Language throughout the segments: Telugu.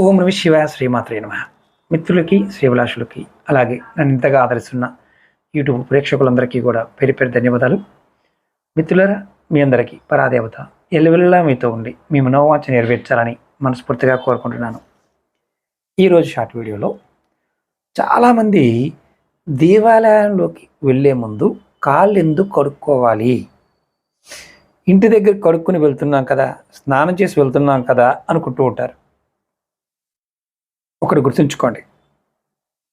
ఓం నమ శివాయ శ్రీమాత్రే నమ. మిత్రులకి శ్రీభిలాషులకి అలాగే నన్ను ఇంతగా ఆదరిస్తున్న యూట్యూబ్ ప్రేక్షకులందరికీ కూడా పేరు పేరు ధన్యవాదాలు. మిత్రులరా మీ అందరికీ పరాదేవత ఎల్లవెల్లా మీతో ఉండి మీ మనోవాంఛ నెరవేర్చాలని మనస్ఫూర్తిగా కోరుకుంటున్నాను. ఈరోజు షార్ట్ వీడియోలో చాలామంది దేవాలయంలోకి వెళ్ళే ముందు కాళ్ళు ఎందుకు కడుక్కోవాలి? ఇంటి దగ్గర కడుక్కుని వెళ్తున్నాం కదా స్నానం చేసి వెళ్తున్నాం కదా అనుకుంటూ ఉంటారు. ఒకటి గుర్తుంచుకోండి.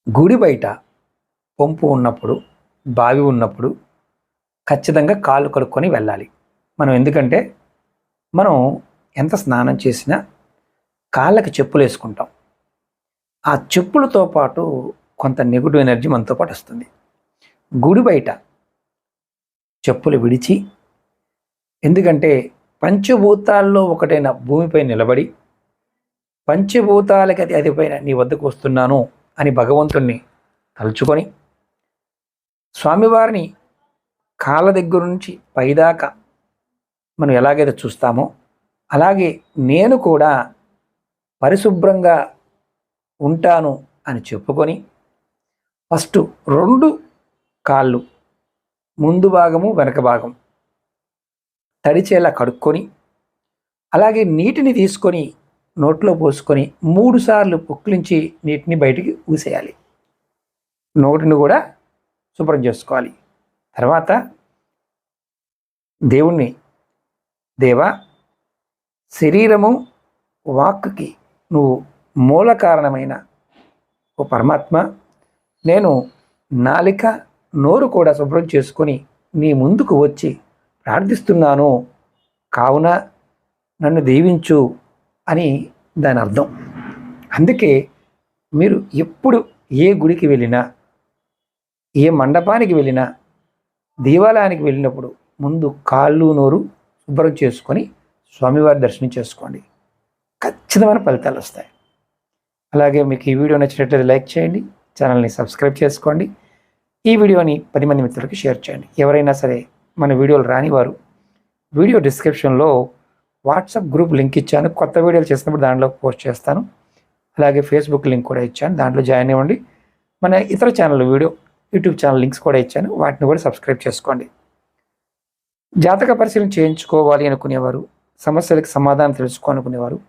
గుడి బయట పంపు ఉన్నప్పుడు బావి ఉన్నప్పుడు ఖచ్చితంగా కాళ్ళు కడుక్కొని వెళ్ళాలి. మనం ఎందుకంటే మనం ఎంత స్నానం చేసినా కాళ్ళకి చెప్పులు వేసుకుంటాం. ఆ చెప్పులతో పాటు కొంత నెగిటివ్ ఎనర్జీ మనతో పాటు వస్తుంది. గుడి బయట చెప్పులు విడిచి ఎందుకంటే పంచభూతాల్లో ఒకటైన భూమిపై నిలబడి పంచభూతాలకి అది అదిపైన నీ వద్దకు వస్తున్నాను అని భగవంతుణ్ణి తలుచుకొని స్వామివారిని కాళ్ళ దగ్గర నుంచి పైదాకా మనం ఎలాగైతే చూస్తామో అలాగే నేను కూడా పరిశుభ్రంగా ఉంటాను అని చెప్పుకొని ఫస్ట్ రెండు కాళ్ళు ముందు భాగము వెనక భాగం తడిచేలా కడుక్కొని అలాగే నీటిని తీసుకొని నోట్లో పోసుకొని మూడుసార్లు పుక్లించి నీటిని బయటికి ఊసేయాలి. నోటిని కూడా శుభ్రం చేసుకోవాలి. తర్వాత దేవుణ్ణి దేవా శరీరము వాక్కి నువ్వు మూల కారణమైన ఓ పరమాత్మ నేను నాలిక నోరు కూడా శుభ్రం చేసుకొని నీ ముందుకు వచ్చి ప్రార్థిస్తున్నాను. కావున నన్ను దీవించు. అని దాని అర్థం. అందుకే మీరు ఎప్పుడు ఏ గుడికి వెళ్ళినా ఏ మండపానికి వెళ్ళినా దేవాలయానికి వెళ్ళినప్పుడు ముందు కాళ్ళు నోరు శుభ్రం చేసుకొని స్వామివారి దర్శనం చేసుకోండి. ఖచ్చితమైన ఫలితాలు వస్తాయి. అలాగే మీకు ఈ వీడియో నచ్చినట్లయితే లైక్ చేయండి ఛానల్ని సబ్స్క్రైబ్ చేసుకోండి ఈ వీడియోని పది మంది మిత్రులకు షేర్ చేయండి. ఎవరైనా సరే మన వీడియోలు రాని వారు వీడియో డిస్క్రిప్షన్లో వాట్సాప్ గ్రూప్ లింక్ ఇచ్చాను. కొత్త వీడియోలు చేసినప్పుడు దాంట్లో పోస్ట్ చేస్తాను. అలాగే ఫేస్బుక్ లింక్ కూడా ఇచ్చాను. దాంట్లో జాయిన్ అవ్వండి. మన ఇతర channel video YouTube channel links కూడా ఇచ్చాను. వాటిని కూడా సబ్స్క్రైబ్ చేసుకోండి. జాతక పరిశీలన చేయించుకోవాలి అనుకునేవారు. సమస్యలకు సమాధానం తెలుసుకోవాలనుకునేవారు.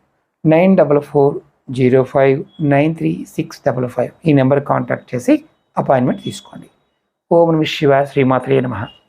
Nine double four zero five nine three six double five ఈ నెంబర్ కాంటాక్ట్ చేసి అపాయింట్మెంట్ తీసుకోండి. ఓం నమ శివ శ్రీమాత్రే నమః.